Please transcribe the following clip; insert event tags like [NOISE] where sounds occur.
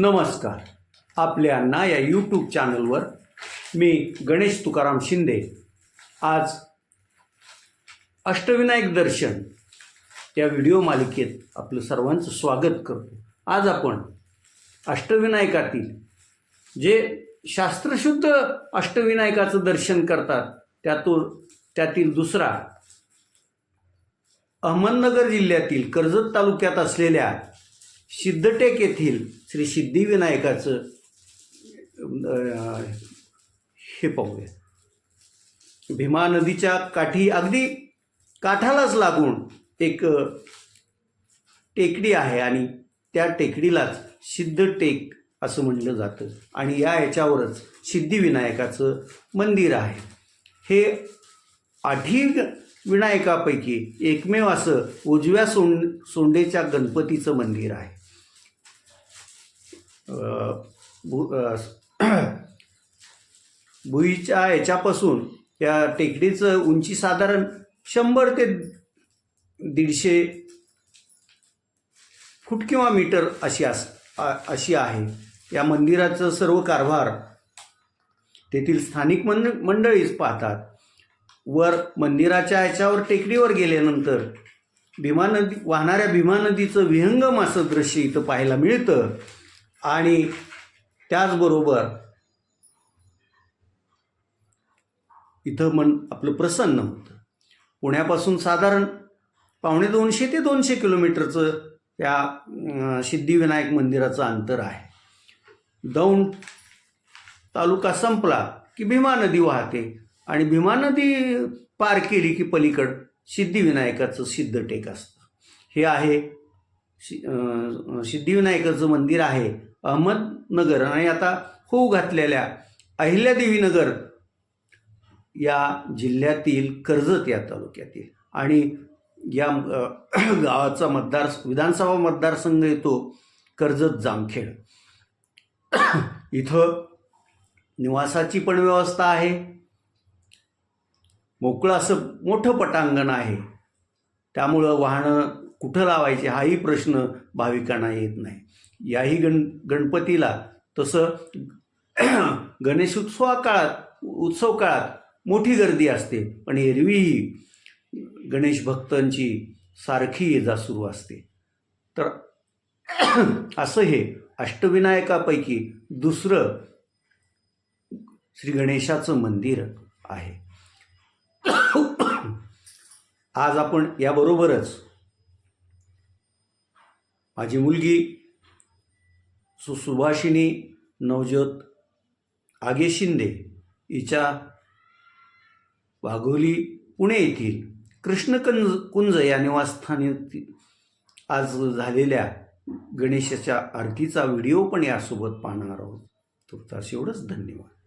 नमस्कार. आपल्या ना या यूट्यूब चॅनलवर मी गणेश तुकाराम शिंदे. आज अष्टविनायक दर्शन या व्हिडिओ मालिकेत आपलं सर्वांचं स्वागत करतो. आज आपण अष्टविनायकातील जे शास्त्रशुद्ध अष्टविनायकाचं दर्शन करतात त्यातून त्यातील दुसरा अहमदनगर जिल्ह्यातील कर्जत तालुक्यात असलेल्या सिद्धटेक येथील श्री सिद्धिविनायकाचं हे पाहूया. भीमा नदीच्या काठी अगदी काठालाच लागून एक टेकडी आहे आणि त्या टेकडीलाच सिद्धटेक असं म्हटलं जातं. आणि या याच्यावरच सिद्धिविनायकाचं मंदिर आहे. हे आठी विनायकापैकी एकमेव असं उजव्या सोंड सोंडेच्या गणपतीचं मंदिर आहे. भु- [CLEARS THROAT] भुईच्या याच्यापासून या टेकडीचं उंची साधारण शंभर ते दीडशे फूट किंवा मीटर अशी अस अशी आहे. या मंदिराचं सर्व कारभार तेथील स्थानिक मंड मंडळीच पाहतात. वर मंदिराच्या याच्यावर टेकडीवर गेल्यानंतर भीमा नदी वाहणाऱ्या भीमा नदीचं विहंगम असं दृश्य इथं पाहायला मिळतं. आणि त्याचबरोबर इथं मन आपलं प्रसन्न होतं. पुण्यापासून साधारण पावणे दोनशे ते दोनशे किलोमीटरचं त्या सिद्धिविनायक मंदिराचं अंतर आहे. दौंड तालुका संपला की भीमा नदी वाहते आणि भीमा नदी पार केली की पलीकड सिद्धिविनायकाचं सिद्धटेक असतं. हे आहे शि सिद्धिविनायकाचं मंदिर आहे अहमदनगर. आणि आता होऊ घातलेल्या अहिल्यादेवीनगर या जिल्ह्यातील कर्जत या तालुक्यातील. आणि या [CLEARS THROAT] गावाचा मतदार विधानसभा मतदारसंघ येतो कर्जत जामखेड. [CLEARS THROAT] इथं निवासाची पण व्यवस्था आहे. मोकळं असं मोठं पटांगण आहे. त्यामुळं वाहनं कुठं लावायचे हाही प्रश्न भाविकांना येत नाही. याही गण गणपतीला तसं [CLEARS THROAT] गणेशोत्सवा काळात उत्सव काळात मोठी गर्दी असते. पण एरवीही गणेश भक्तांची सारखी ये जा सुरू असते. तर [CLEARS THROAT] असं हे अष्टविनायकापैकी दुसरं श्री गणेशाचं मंदिर आहे. [CLEARS THROAT] आज आपण याबरोबरच माझी मुलगी सु सुभाषिनी नवज्योत आगे शिंदे हिच्या वाघोली पुणे येथील कृष्णकंज कुंज या निवासस्थानी आज झालेल्या गणेशाच्या आरतीचा व्हिडिओ पण यासोबत पाहणार आहोत. तुर्तास एवढंच. धन्यवाद.